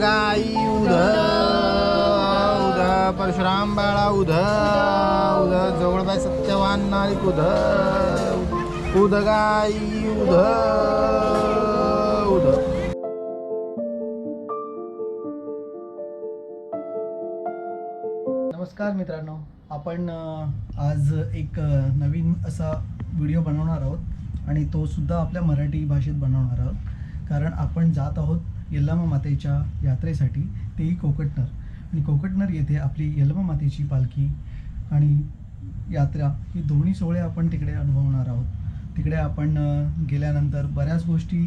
गाई उध उध परशुराम बाळा उध उध जवळबाई सत्यवान नाईक उध उद गाई उध उध. नमस्कार मित्रांनो आपण आज एक नवीन असा व्हिडिओ बनवणार आहोत आणि तो सुद्धा आपल्या मराठी भाषेत बनवणार आहोत. कारण आपण जात आहोत यल्लामा मातेच्या यात्रेसाठी तेही कोकटनर. आणि कोकटनर येथे आपली यल्लामा मातेची पालखी आणि यात्रा ही दोन्ही सोहळे आपण तिकडे अनुभवणार आहोत. तिकडे आपण गेल्यानंतर बऱ्याच गोष्टी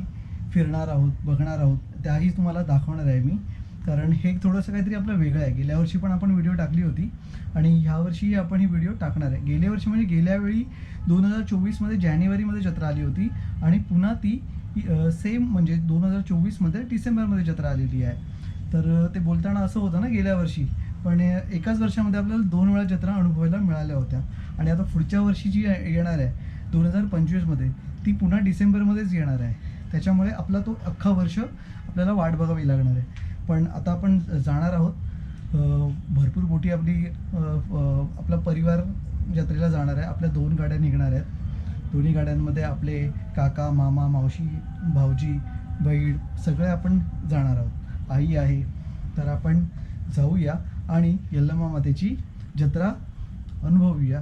फिरणार आहोत बघणार आहोत. त्याही तुम्हाला दाखवणार आहे मी. कारण हे थोडंसं काहीतरी आपलं वेगळं आहे. गेल्या वर्षी पण आपण व्हिडिओ टाकली होती आणि ह्यावर्षीही आपण ही व्हिडिओ टाकणार आहे. गेल्या वर्षी म्हणजे गेल्यावेळी दोन हजार चोवीसमध्ये जानेवारीमध्ये जत्रा आली होती आणि पुन्हा ती सेम म्हणजे दोन हजार चोवीसमध्ये डिसेंबरमध्ये जत्रा आलेली आहे. तर ते बोलताना असं होतं ना गेल्या वर्षी पण एकाच वर्षामध्ये आपल्याला दोन वेळा जत्रा अनुभवायला मिळाल्या होत्या. आणि आता पुढच्या वर्षी जी येणार आहे दोन हजार पंचवीसमध्ये ती पुन्हा डिसेंबरमध्येच येणार आहे. त्याच्यामुळे आपला तो अख्खा वर्ष आपल्याला वाट बघावी लागणार आहे. पण आता आपण जाणार आहोत भरपूर मोठी आपली आपला परिवार जत्रेला जाणार आहे. आपल्या दोन गाड्या निघणार आहेत. दोन्ही गाड्यांमध्ये आपले काका मामा मावशी भाऊजी बहीण सगळे आपण जाणार आहोत. आई आहे तर आपण जाऊया आणि यल्लमा मातेची जत्रा अनुभवूया.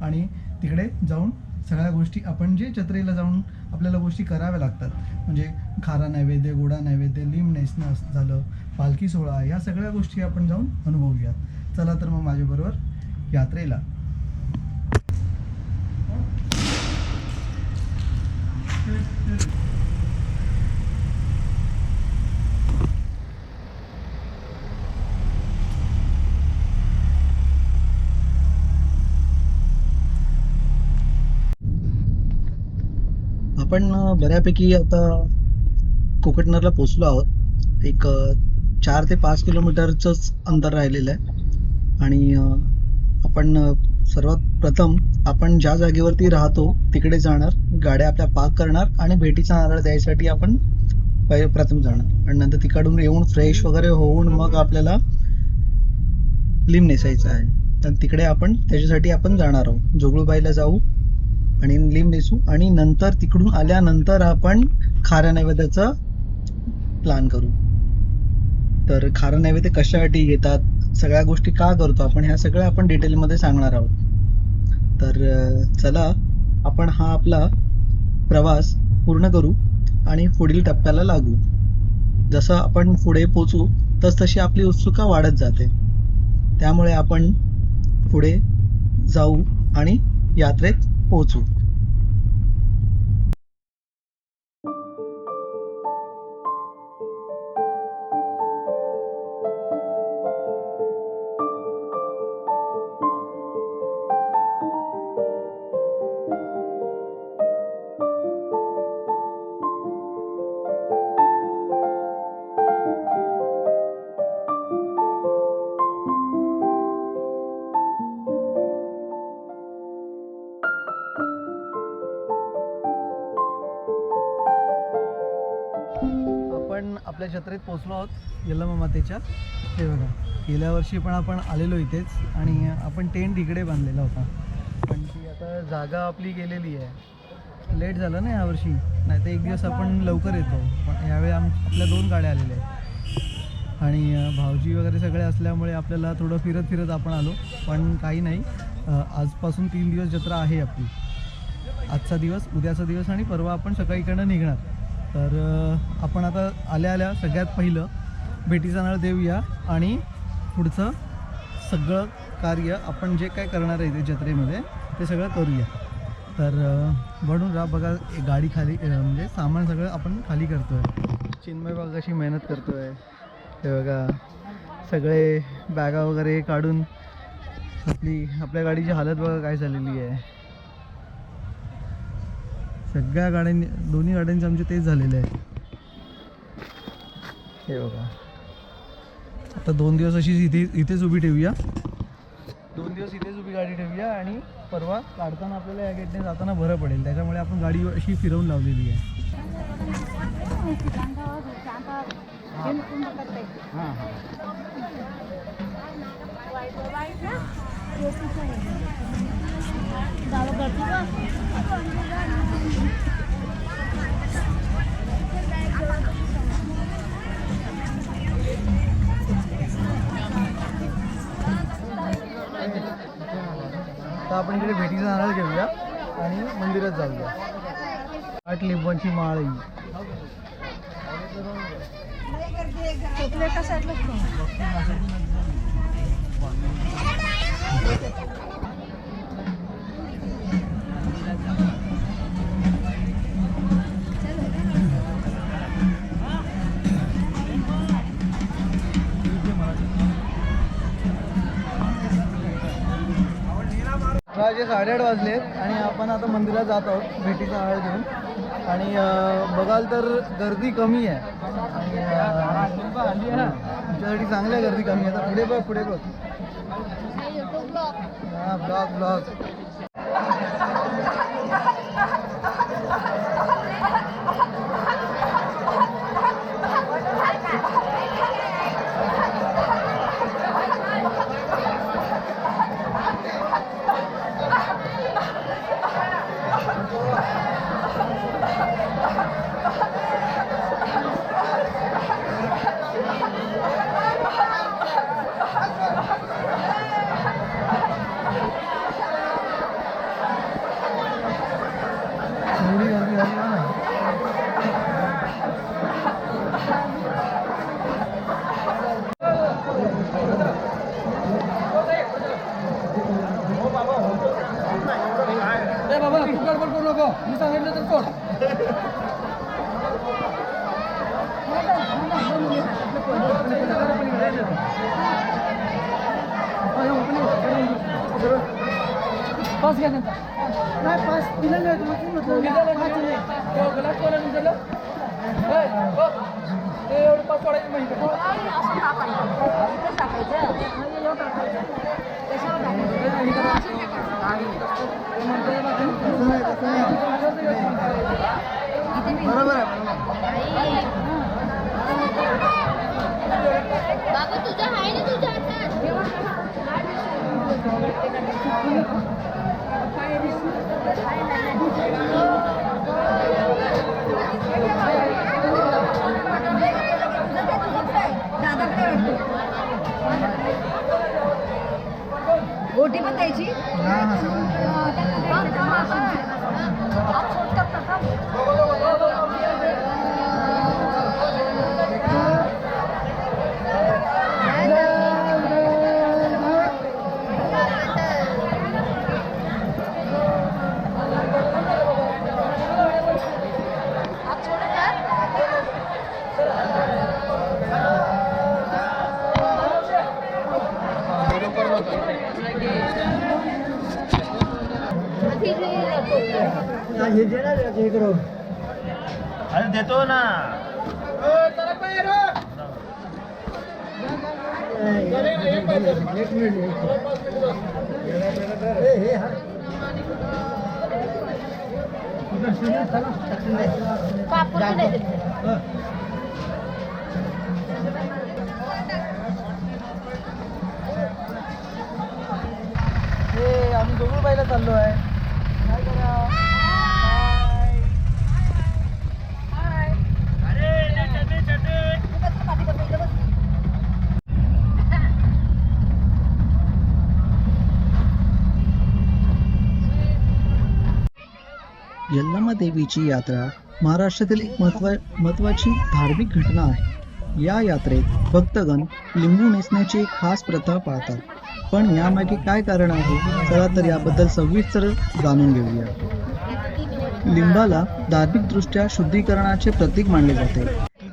आणि तिकडे जाऊन सगळ्या गोष्टी आपण जे जत्रेला जाऊन आपल्याला गोष्टी कराव्या लागतात. म्हणजे खारा नैवेद्य गोडा नैवेद्य लिंब नेसणं असं झालं पालखी सोहळा या सगळ्या गोष्टी आपण जाऊन अनुभवूयात. चला तर मग माझ्याबरोबर यात्रेला. आपण बऱ्यापैकी आता कोकटनरला पोचलो आहोत. एक चार ते पाच किलोमीटरचंच अंतर राहिलेलं आहे. आणि आपण सर्वात प्रथम आपण ज्या जागेवरती राहतो तिकडे जाणार गाड्या आपल्या पार्क करणार आणि भेटीचा नारळ द्यायसाठी आपण प्रथम जाणार. आणि नंतर तिकडून येऊन फ्रेश वगैरे होऊन मग आपल्याला लिंब नेसायचं आहे. तर तिकडे आपण त्याच्यासाठी आपण जाणार आहोत. जोगळूबाईला जाऊ आणि लिंब नेसू आणि नंतर तिकडून आल्यानंतर आपण खाऱ्या नैवेद्याचा प्लॅन करू. तर खारं नैवेद्य कशासाठी घेतात? सगळ्या गोष्टी का करतो? आपण ह्या सगळ्या आपण डिटेलमध्ये सांगणार आहोत. तर चला आपण हा आपला प्रवास पूर्ण करू आणि पुढील टप्प्याला लागू. जसं आपण पुढे पोचू तस तशी आपली उत्सुका वाढत जाते. त्यामुळे आपण पुढे जाऊ आणि यात्रेत पोहोचू आपण जत्रेत पोचलो आहोत यल्लमा मातेच्या. हे बघा गेल्या वर्षी पण आपण आलेलो इथेच आणि आपण टेंट इकडे बांधलेला होता. पण ती आता जागा आपली गेलेली आहे. लेट झालं ना यावर्षी? नाही तर एक दिवस आपण लवकर येतो. पण यावेळी आम आपल्या दोन गाड्या आलेल्या आहेत. आणि भाऊजी वगैरे सगळे असल्यामुळे आपल्याला थोडं फिरत फिरत आपण आलो. पण काही नाही. आजपासून तीन दिवस जत्रा आहे आपली. आजचा दिवस उद्याचा दिवस आणि परवा आपण सकाळीकडनं निघणार. तर आपण आता आल्या आल्या सगळ्यात पहिलं भेटीचा नाळ देऊया आणि पुढचं सगळं कार्य आपण जे काय करणार आहे ते जत्रेमध्ये ते सगळं करूया. तर म्हणून रा बघा एक गाडी खाली म्हणजे सामान सगळं आपण खाली करतोय. चिन्मय बघा अशी मेहनत करतोय. हे बघा सगळे बॅगा वगैरे काढून आपली आपल्या गाडीची हालत बघा काय झालेली आहे. सगळ्या गाड्यांनी दोन्ही गाड्यांचे आमचे तेच झालेले आहे. हे बघा. आता दोन दिवस अशीच इथे इथेच उभी ठेवूया. दोन दिवस इथेच उभी गाडी ठेवूया आणि परवा काढताना आपल्याला या गेटने जाताना बरं पडेल. त्याच्यामुळे आपण गाडी अशी फिरवून लावलेली आहे. हां तर आपण इकडे भेटीचा नारळ घेऊया आणि मंदिरात जाऊया. आठ लिंबांची माळ. आहे साडेआठ वाजलेत आणि आपण आता मंदिरात जात आहोत भेटीचा आळ घेऊन आणि बघाल तर गर्दी कमी आहे आणि, तुमच्यासाठी चांगल्या गर्दी कमी आहे. तर पुढे बघ पुढे बघ. हा ब्लॉग ब्लॉग मी सांगितलं तर कोण पास घ्या त्यांचा नाही पास दिलेलं? आहे तुम्ही एवढं पास पडायचं माहिती एक मिनिट हे हे हा हे आम्ही जोगळबाईला चाललो आहे यल्लमा देवीची यात्रा महाराष्ट्रातील एक महत्वा महत्वाची धार्मिक घटना आहे. या यात्रेत भक्तगण लिंबू नेसण्याची एक खास प्रथा पाळतात पण यामागे काय कारण आहे? चला तर याबद्दल सविस्तर जाणून घेऊया. लिंबाला धार्मिकदृष्ट्या शुद्धीकरणाचे प्रतीक मानले जाते.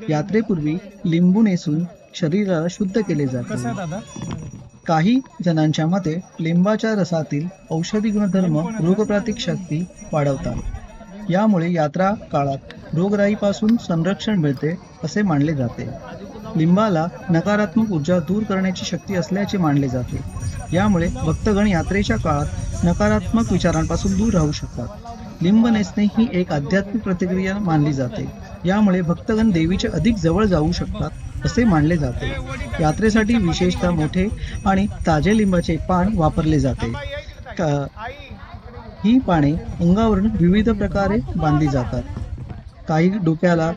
यात्रेपूर्वी लिंबू नेसून शरीराला शुद्ध केले जाते. काही जणांच्या मते लिंबाच्या रसातील औषधी गुणधर्म रोगप्रतिक शक्ती वाढवतात. यामुळे यात्रा काळात रोगराईपासून संरक्षण मिळते असे मानले जाते. लिंबाला नकारात्मक ऊर्जा दूर करण्याची शक्ती असल्याचे मानले जाते. यामुळे भक्तगण यात्रेच्या काळात नकारात्मक विचारांपासून दूर राहू शकतात. लिंब नेसणे ही एक आध्यात्मिक प्रतिक्रिया मानली जाते. यामुळे भक्तगण देवीचे अधिक जवळ जाऊ शकतात असे मानले जाते. यात्रेसाठी विशेषतः मोठे आणि ताजे लिंबाचे पान वापरले जाते. ही पाने अंगावरून विविध प्रकारे बांधली जातात. काही डोक्याला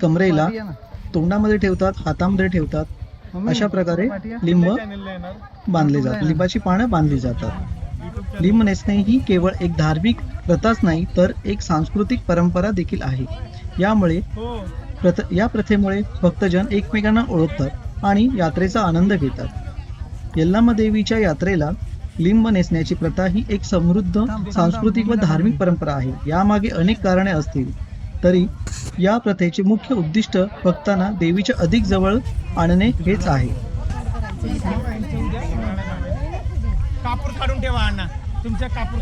कमरेला तोंडामध्ये ठेवतात हातामध्ये ठेवतात. अशा प्रकारे लिंब बांधले जातात. लिंबाची पानं बांधली जातात. लिंब नेसणे ही केवळ एक धार्मिक प्रथाच नाही तर एक सांस्कृतिक परंपरा देखील आहे. यामुळे प्रथ या प्रथेमुळे भक्तजन एकमेकांना ओळखतात आणि यात्रेचा आनंद घेतात. यल्लामा देवीच्या यात्रेला लिंब नेसण्याची प्रथा ही एक समृद्ध सांस्कृतिक व धार्मिक परंपरा आहे. यामागे अनेक कारणे असतील. तरी या प्रथेचे मुख्य उद्दिष्ट भक्तांना देवीच्या अधिक जवळ आणणे हेच आहे. कापूर काढून ठेवा अण्णा. तुमच्या कापूर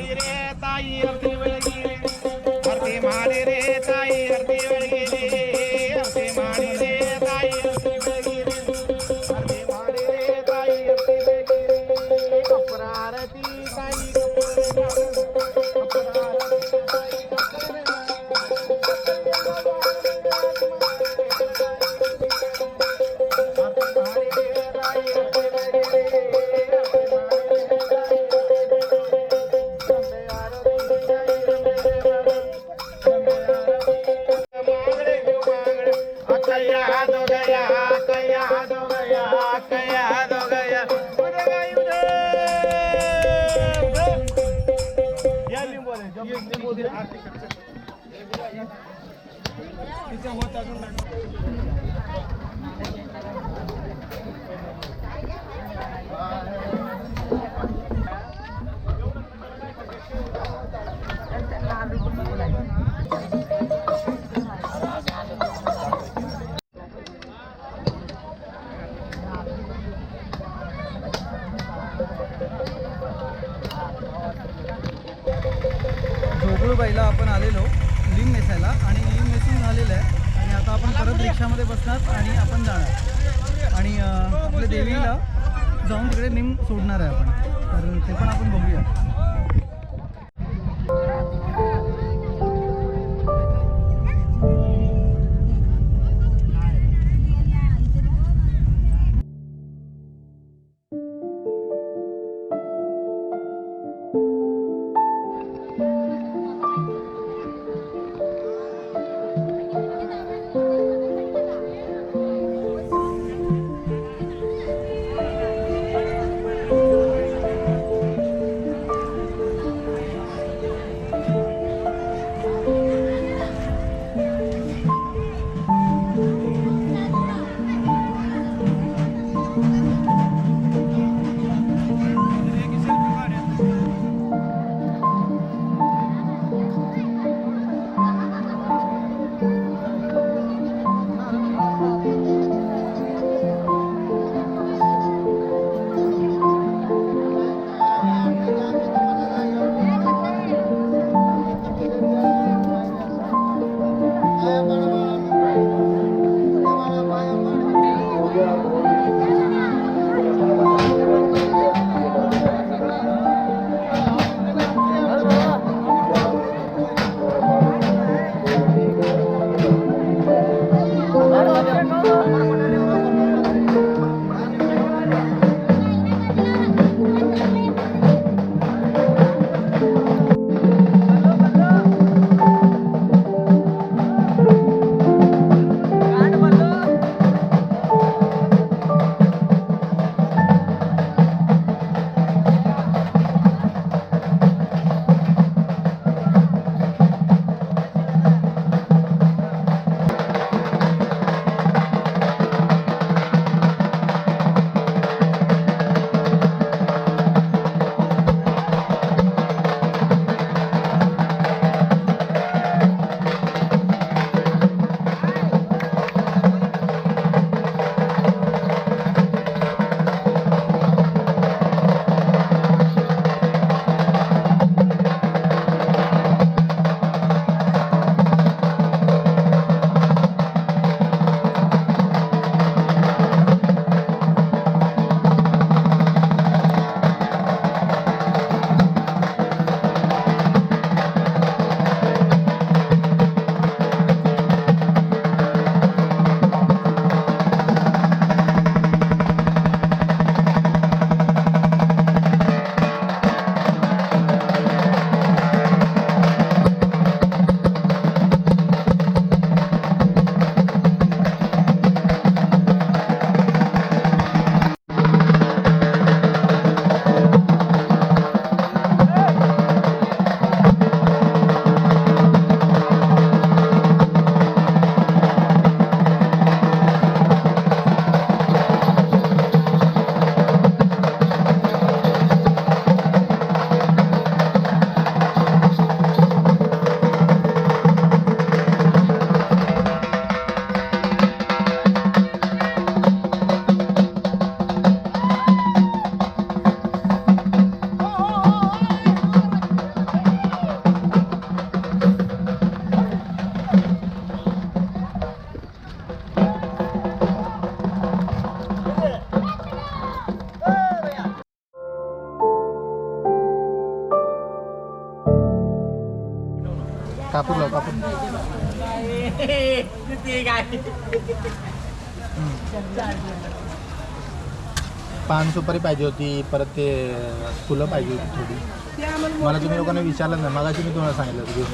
रे ताई अर्धे वेळगी रे अर्धे महाडी रे ताई अर्धे जोगुळबाईला झालेलं आहे. आणि आता आपण परत रिक्षामध्ये बसणार आणि आपण जाणार. आणि आपल्या देवीला जाऊन तिकडे निम सोडणार आहे आपण. तर ते पण आपण बघूया. पान सुपारी पाहिजे होती परत ते फुलं पाहिजे होती थोडी. मला तुम्ही लोकांना विचारलं नाही मगाशी मी तुम्हाला सांगितलं या.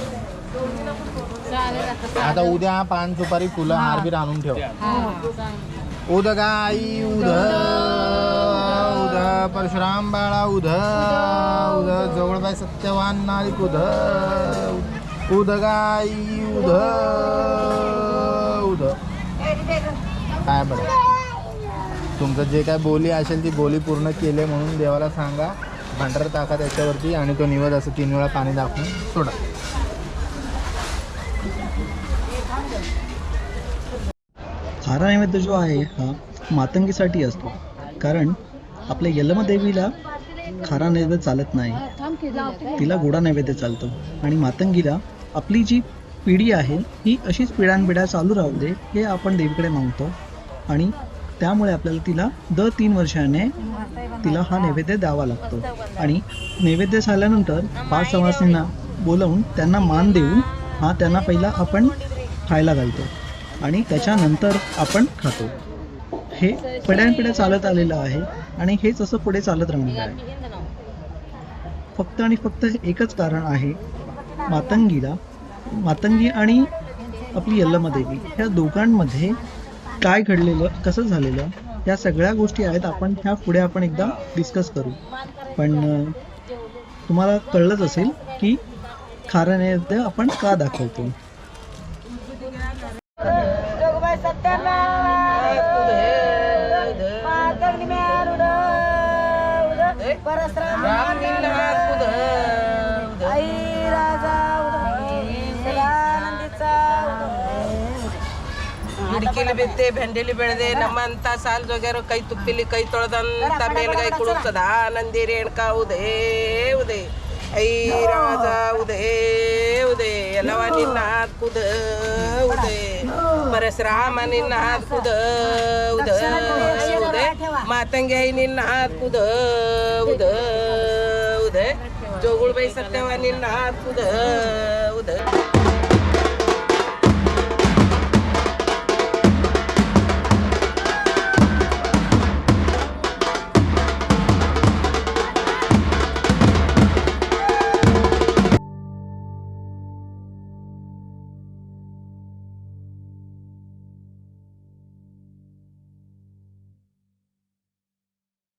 आता उद्या पान सुपारी फुलं हार बीर आणून ठेव. उद गाई उद उद परशुराम बाळा उद उद जवळबाई सत्यवान नारिक उद उद गाई उद तुमचं काय बरं? तुमचं जे काय बोली असेल ती बोली पूर्ण केले म्हणून देवाला सांगा. भांडार टाका त्याच्यावरती आणि तो निवड असं तीन वेळा पाणी दाखवून सोडा. खारा नैवेद्य जो आहे हा मातंगीसाठी असतो. कारण आपल्या यलमदेवीला खारा नैवेद्य चालत नाही. तिला गोडा नैवेद्य चालतो. आणि मातंगीला आपली जी पिढी आहे ही अशीच पिढ्यानपिढ्या चालू राहू दे हे आपण देवीकडे मागतो. आणि त्यामुळे आपल्याला तिला दर तीन वर्षाने तिला हा नैवेद्य द्यावा लागतो. आणि नैवेद्य झाल्यानंतर पाच सवासींना बोलावून त्यांना मान देऊन हा त्यांना पहिला आपण खायला घालतो. आणि त्याच्यानंतर आपण खातो. हे पिढ्यानपिढ्या चालत आलेलं आहे आणि हेच असं पुढे चालत राहणार आहे. फक्त आणि फक्त एकच कारण आहे मातंगीला मातंगी आणि आपली यल्लमादेवी ह्या दोघांमध्ये काय घडलेलं कसं झालेलं या सगळ्या गोष्टी आहेत. आपण ह्या पुढे आपण एकदा डिस्कस करू. पण तुम्हाला कळलंच असेल की खारं नैवेद्य आपण का दाखवतो? ಹಿಡಿಕಿಲಿ ಬಿತ್ತಿ ಬೆಂಡೆಲಿ ಬೆಳೆದೆ ನಮ್ಮಂತ ಸಾಲ್ ಜೋಗ್ಯಾರ ಕೈ ತುಪ್ಪಿಲಿ ಕೈ ತೊಳೆದಂತ ಮೇಲ್ಗೈ ಕುಳುತ್ತದ ನಂದಿರಿ ಎಣ್ಕ ಉದೇ ಉದೇ. ಐ ರಾಜ, ಉದೇ ಉದೇ. ಎಲ್ಲವ ನಿನ್ನ ಕುದ, ಉದೇ. ಪರಶುರಾಮ ನಿನ್ನ ಕುದ, ಉದ, ಉದೇ. ಮಾತಂಗಿ ಐ ನಿನ್ನ ಕುದ, ಉದ, ಉದೇ. ಜೋಗುಳ್ಬೈ ಸತ್ಯವ ನಿನ್ನ ಕುದ, ಉದ.